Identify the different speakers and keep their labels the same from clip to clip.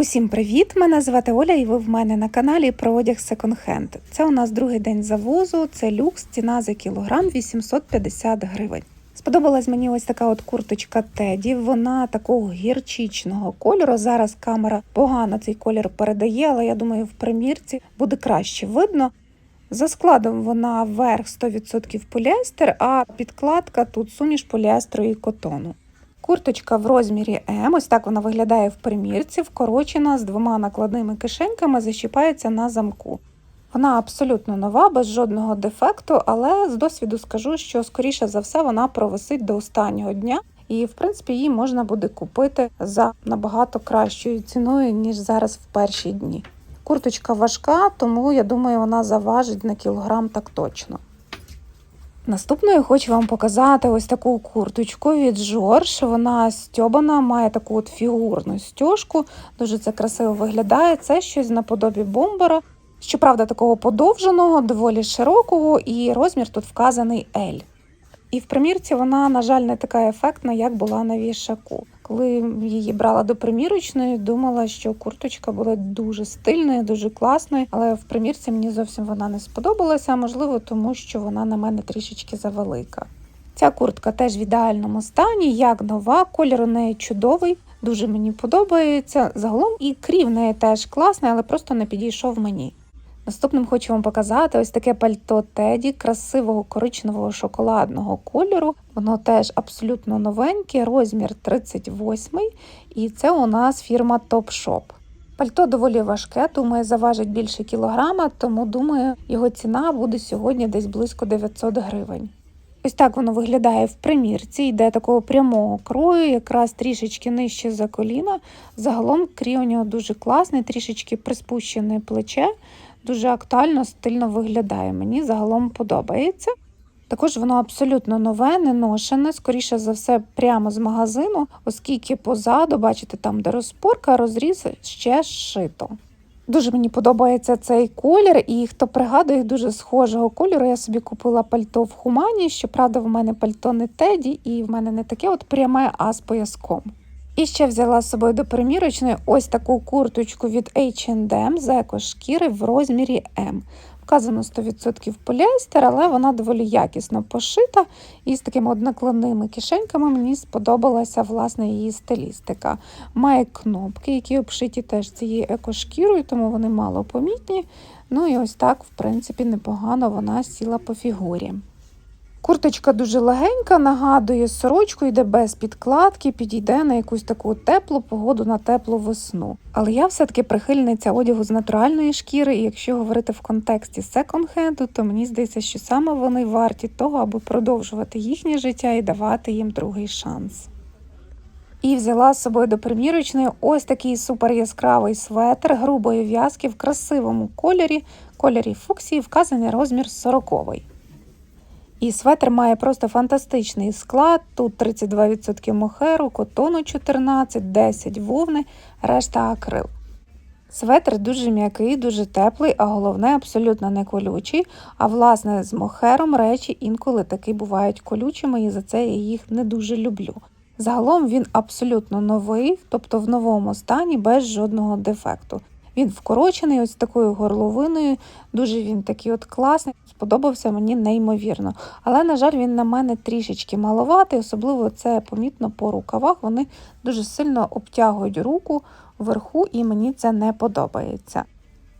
Speaker 1: Усім привіт! Мене звати Оля, і ви в мене на каналі про одяг секонд-хенд. Це у нас другий день завозу, це люкс, ціна за кілограм 850 гривень. Сподобалась мені ось така от курточка Теді. Вона такого гірчичного кольору. Зараз камера погано цей колір передає, але я думаю, в примірці буде краще видно. За складом вона верх 100% поліестер, а підкладка тут суміш поліестру і котону. Курточка в розмірі М, ось так вона виглядає в примірці, вкорочена з двома накладними кишеньками, защіпається на замку. Вона абсолютно нова, без жодного дефекту, але з досвіду скажу, що скоріше за все вона провисить до останнього дня, і в принципі її можна буде купити за набагато кращою ціною, ніж зараз в перші дні. Курточка важка, тому я думаю, вона заважить на кілограм так точно. Наступною хочу вам показати ось таку курточку від Жорж. Вона стьобана, має таку от фігурну стяжку, дуже це красиво виглядає. Це щось наподобі бомбера. Щоправда, такого подовженого, доволі широкого, і розмір тут вказаний L. І в примірці вона, на жаль, не така ефектна, як була на вішаку. Коли її брала до примірочної, думала, що курточка була дуже стильною, дуже класною, але в примірці мені зовсім вона не сподобалася, можливо, тому що вона на мене трішечки завелика. Ця куртка теж в ідеальному стані, як нова, колір у неї чудовий, дуже мені подобається. Загалом і крій в неї теж класний, але просто не підійшов мені. Наступним хочу вам показати ось таке пальто Теді красивого коричневого шоколадного кольору. Воно теж абсолютно новеньке, розмір 38 і це у нас фірма Topshop. Пальто доволі важке, думаю, заважить більше кілограма, тому думаю, його ціна буде сьогодні десь близько 900 гривень. Ось так воно виглядає в примірці, йде такого прямого крою, якраз трішечки нижче за коліна. Загалом крій у нього дуже класний, трішечки приспущене плече, дуже актуально, стильно виглядає. Мені загалом подобається. Також воно абсолютно нове, не ношене, скоріше за все, прямо з магазину, оскільки позаду, бачите, там, де розпорка, розріз ще зшито. Дуже мені подобається цей колір, і хто пригадує дуже схожого кольору, я собі купила пальто в Хумані. Щоправда, в мене пальто не теді, і в мене не таке от пряме, а з пояском. І ще взяла з собою до примірочної ось таку курточку від H&M з екошкіри в розмірі М. Вказано 100% поліестер, але вона доволі якісно пошита і з такими однокладними кишеньками мені сподобалася власне її стилістика. Має кнопки, які обшиті теж цією екошкірою, тому вони мало помітні. Ну і ось так, в принципі, непогано вона сіла по фігурі. Курточка дуже легенька, нагадує сорочку, йде без підкладки, підійде на якусь таку теплу погоду на теплу весну. Але я все-таки прихильниця одягу з натуральної шкіри, і якщо говорити в контексті секонд-хенду, то мені здається, що саме вони варті того, аби продовжувати їхнє життя і давати їм другий шанс. І взяла з собою до примірочної ось такий супер яскравий светр грубої в'язки в красивому кольорі, кольорі фуксії, вказаний розмір 40-й. І светр має просто фантастичний склад. Тут 32% мохеру, котону 14, 10 вовни, решта акрил. Светр дуже м'який, дуже теплий, а головне абсолютно не колючий. А власне з мохером речі інколи таки бувають колючими, і за це я їх не дуже люблю. Загалом він абсолютно новий, тобто в новому стані без жодного дефекту. Він вкорочений ось такою горловиною, дуже він такий от класний, сподобався мені неймовірно. Але, на жаль, він на мене трішечки маловатий, особливо це помітно по рукавах. Вони дуже сильно обтягують руку вверху, і мені це не подобається.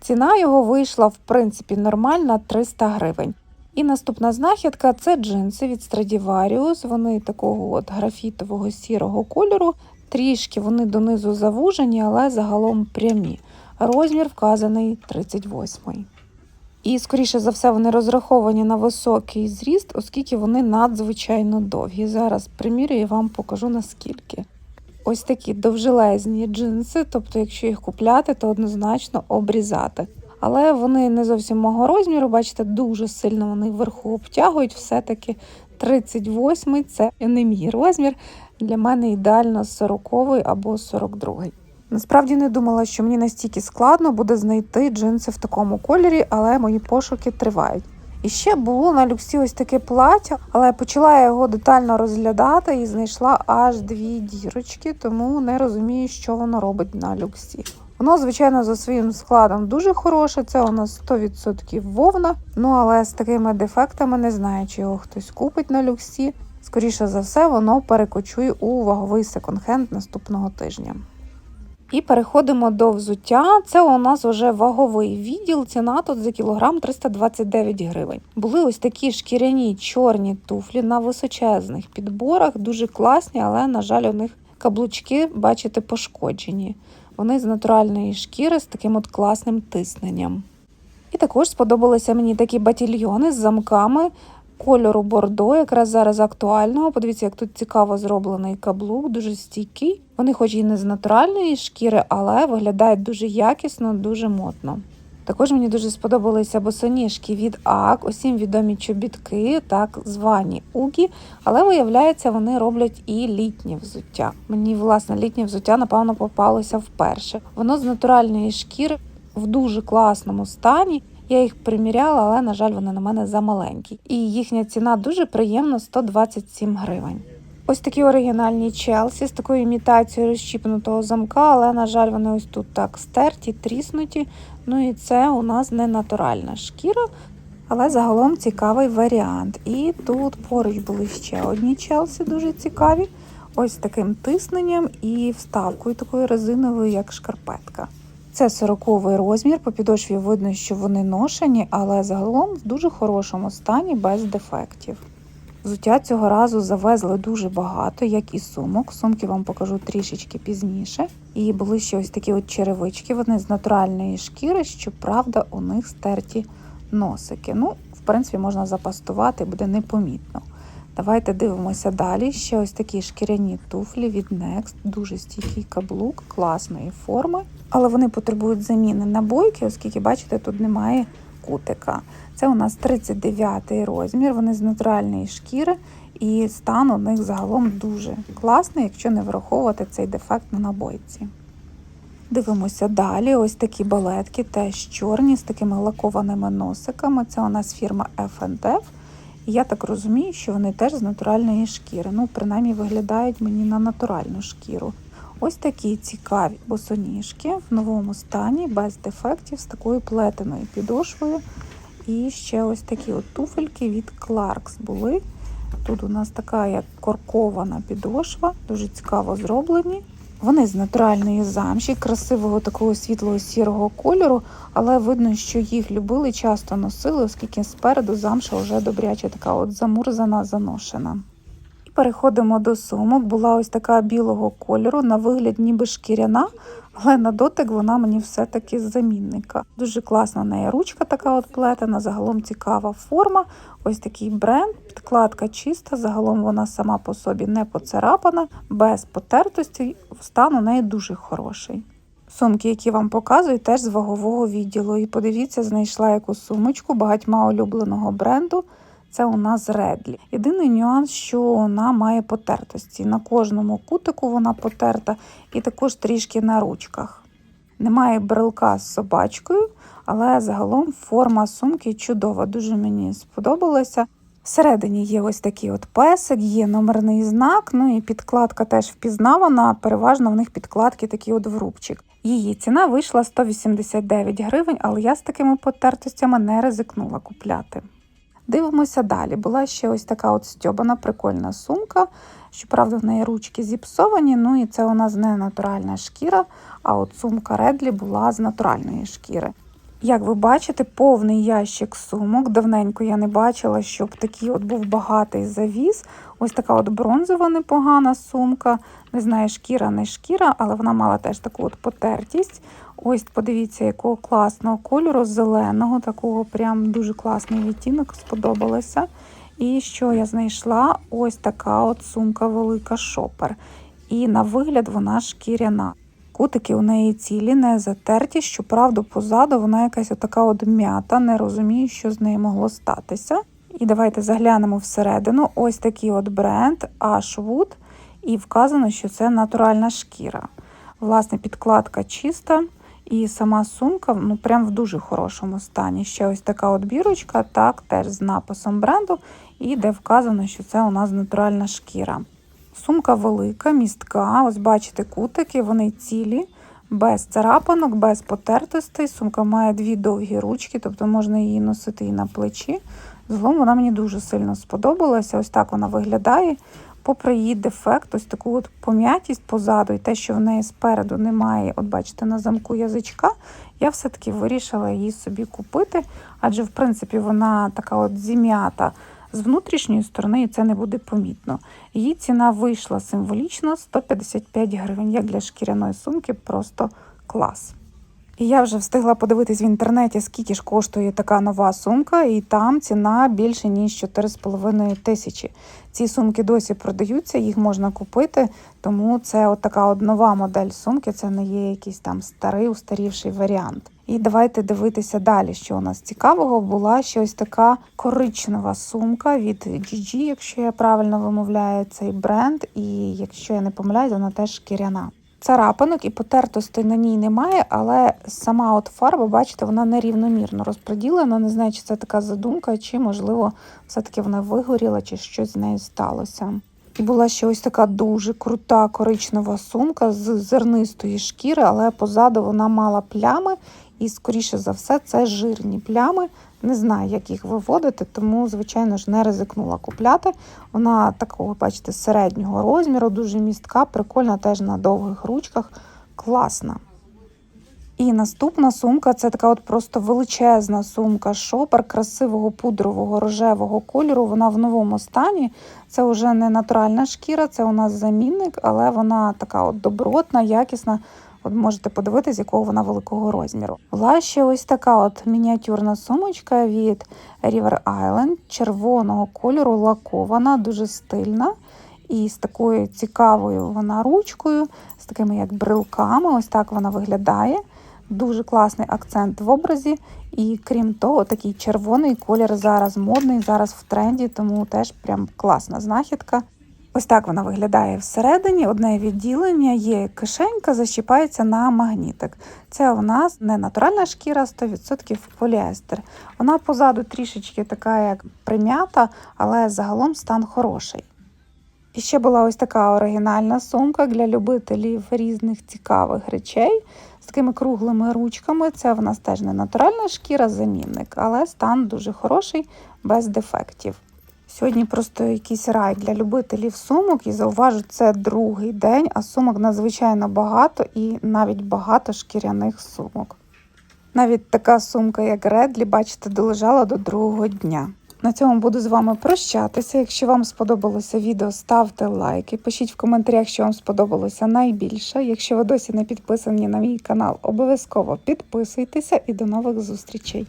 Speaker 1: Ціна його вийшла, в принципі, нормальна 300 гривень. І наступна знахідка це джинси від Stradivarius. Вони такого от графітового сірого кольору. Трішки вони донизу завужені, але загалом прямі. Розмір вказаний 38. І, скоріше за все, вони розраховані на високий зріст, оскільки вони надзвичайно довгі. Зараз примірюю і вам покажу наскільки. Ось такі довжелезні джинси, тобто, якщо їх купляти, то однозначно обрізати. Але вони не зовсім мого розміру, бачите, дуже сильно вони вверху обтягують. Все-таки 38 це не мій розмір. Для мене ідеально 40 або 42. Насправді не думала, що мені настільки складно буде знайти джинси в такому кольорі, але мої пошуки тривають. І ще було на люксі ось таке плаття, але почала я його детально розглядати і знайшла аж дві дірочки, тому не розумію, що воно робить на люксі. Воно, звичайно, за своїм складом дуже хороше. Це у нас 100% вовна. Ну але з такими дефектами не знаю, чи його хтось купить на люксі. Скоріше за все, воно перекочує у ваговий секонд-хенд наступного тижня. І переходимо до взуття. Це у нас вже ваговий відділ. Ціна тут за кілограм 329 гривень. Були ось такі шкіряні чорні туфлі на височезних підборах, дуже класні, але, на жаль, у них каблучки, бачите, пошкоджені. Вони з натуральної шкіри з таким от класним тисненням. І також сподобалися мені такі батільйони з замками кольору бордо, якраз зараз актуального. Подивіться, як тут цікаво зроблений каблук, дуже стійкий. Вони, хоч і не з натуральної шкіри, але виглядають дуже якісно, дуже модно. Також мені дуже сподобалися босоніжки від АК, усім відомі чобітки, так звані Угі, але виявляється, вони роблять і літнє взуття. Мені власне літнє взуття, напевно, попалося вперше. Воно з натуральної шкіри в дуже класному стані. Я їх приміряла, але, на жаль, вони на мене замаленькі. І їхня ціна дуже приємна 127 гривень. Ось такі оригінальні Челсі з такою імітацією розщіпнутого замка, але, на жаль, вони ось тут так стерті, тріснуті. Ну і це у нас не натуральна шкіра, але загалом цікавий варіант. І тут поруч були ще одні Челсі, дуже цікаві. Ось таким тисненням і вставкою такою резиновою, як шкарпетка. Це 40 розмір, по підошві видно, що вони ношені, але загалом в дуже хорошому стані, без дефектів. Взуття цього разу завезли дуже багато, як і сумок. Сумки вам покажу трішечки пізніше. І були ще ось такі от черевички, вони з натуральної шкіри, щоправда, у них стерті носики. Ну, в принципі, можна запастувати, буде непомітно. Давайте дивимося далі. Ще ось такі шкіряні туфлі від Next, дуже стійкий каблук, класної форми. Але вони потребують заміни на бойки, оскільки, бачите, тут немає кутика. Це у нас 39 розмір, вони з натуральної шкіри, і стан у них загалом дуже класний, якщо не враховувати цей дефект на набойці. Дивимося далі. Ось такі балетки, теж чорні, з такими лакованими носиками. Це у нас фірма F&F. Я так розумію, що вони теж з натуральної шкіри. Ну, принаймні, виглядають мені на натуральну шкіру. Ось такі цікаві босоніжки в новому стані, без дефектів, з такою плетеною підошвою. І ще ось такі от туфельки від Clarks були. Тут у нас така як коркована підошва, дуже цікаво зроблені. Вони з натуральної замші, красивого такого світлого сірого кольору, але видно, що їх любили, часто носили, оскільки спереду замша вже добряче така от замурзана, заношена. І переходимо до сумок. Була ось така білого кольору, на вигляд ніби шкіряна, але на дотик вона мені все-таки замінника. Дуже класна в неї ручка така от плетена, загалом цікава форма. Ось такий бренд, підкладка чиста, загалом вона сама по собі не поцарапана, без потертості, стан у неї дуже хороший. Сумки, які вам показую, теж з вагового відділу. І подивіться, знайшла яку сумочку багатьма улюбленого бренду. Це у нас Редлі. Єдиний нюанс, що вона має потертості. На кожному кутику вона потерта, і також трішки на ручках. Немає брелка з собачкою, але загалом форма сумки чудова, дуже мені сподобалася. Всередині є ось такий от песик, є номерний знак, ну і підкладка теж впізнавана. Переважно в них підкладки такі от в рубчик. Її ціна вийшла 189 гривень, але я з такими потертостями не ризикнула купляти. Дивимося далі. Була ще ось така от стьобана, прикольна сумка. Щоправда, в неї ручки зіпсовані. Ну і це у нас не натуральна шкіра, а от сумка Редлі була з натуральної шкіри. Як ви бачите, повний ящик сумок. Давненько я не бачила, щоб такий от був багатий завіс. Ось така от бронзова непогана сумка. Не знаю, шкіра, не шкіра, але вона мала теж таку от потертість. Ось подивіться, якого класного кольору, зеленого, такого прям дуже класний відтінок, сподобалося. І що я знайшла? Ось така от сумка велика шопер. І на вигляд вона шкіряна. Кутики у неї цілі, не затерті, щоправда, позаду вона якась така от м'ята, не розумію, що з нею могло статися. І давайте заглянемо всередину. Ось такий от бренд Ashwood, і вказано, що це натуральна шкіра. Власне, підкладка чиста, і сама сумка ну, прям в дуже хорошому стані. Ще ось така от бірочка, так, теж з написом бренду, і де вказано, що це у нас натуральна шкіра. Сумка велика, містка. Ось бачите, кутики, вони цілі. без царапанок, без потертостей. Сумка має дві довгі ручки, тобто можна її носити і на плечі. Загалом вона мені дуже сильно сподобалася. Ось так вона виглядає. Попри її дефект, ось таку от пом'ятість позаду і те, що в неї спереду немає, от бачите, на замку язичка, я все-таки вирішила її собі купити, адже в принципі вона така от зім'ята з внутрішньої сторони, і це не буде помітно. Її ціна вийшла символічно 155 гривень. Як для шкіряної сумки, просто клас. І я вже встигла подивитись в інтернеті, скільки ж коштує така нова сумка, і там ціна більше ніж 4,5 тисячі. Ці сумки досі продаються, їх можна купити, тому це от така от нова модель сумки, це не є якийсь там старий, устарівший варіант. І давайте дивитися далі, що у нас цікавого була ще ось така коричнева сумка від GG, якщо я правильно вимовляю цей бренд, і якщо я не помиляюсь, вона теж шкіряна. Царапинок і потертостей на ній немає, але сама от фарба, бачите, вона нерівномірно розподілена. Не знаю, чи це така задумка, чи, можливо, все-таки вона вигоріла, чи щось з нею сталося. І була ще ось така дуже крута коричнева сумка з зернистої шкіри, але позаду вона мала плями, і, скоріше за все, це жирні плями. Не знаю, як їх виводити, тому, звичайно ж, не ризикнула купляти. Вона такого, бачите, середнього розміру, дуже містка, прикольна теж на довгих ручках. Класна. І наступна сумка це така от просто величезна сумка шопер красивого пудрового рожевого кольору. Вона в новому стані. Це вже не натуральна шкіра, це у нас замінник, але вона така от добротна, якісна. От можете подивитись, якого вона великого розміру. Була ще ось така от мініатюрна сумочка від River Island, червоного кольору, лакована, дуже стильна. І з такою цікавою вона ручкою, з такими як брелками. Ось так вона виглядає. Дуже класний акцент в образі. І крім того, такий червоний колір зараз модний, зараз в тренді, тому теж прям класна знахідка. Ось так вона виглядає всередині. Одне відділення є кишенька, защіпається на магнітик. Це у нас не натуральна шкіра, 100% поліестер. Вона позаду трішечки така, як прим'ята, але загалом стан хороший. І ще була ось така оригінальна сумка для любителів різних цікавих речей з такими круглими ручками. Це в нас теж не натуральна шкіра, замінник, але стан дуже хороший, без дефектів. Сьогодні просто якийсь рай для любителів сумок, і зауважу, це другий день, а сумок надзвичайно багато і навіть багато шкіряних сумок. Навіть така сумка, як Редлі, бачите, долежала до другого дня. На цьому буду з вами прощатися. Якщо вам сподобалося відео, ставте лайки, пишіть в коментарях, що вам сподобалося найбільше. Якщо ви досі не підписані на мій канал, обов'язково підписуйтеся і до нових зустрічей.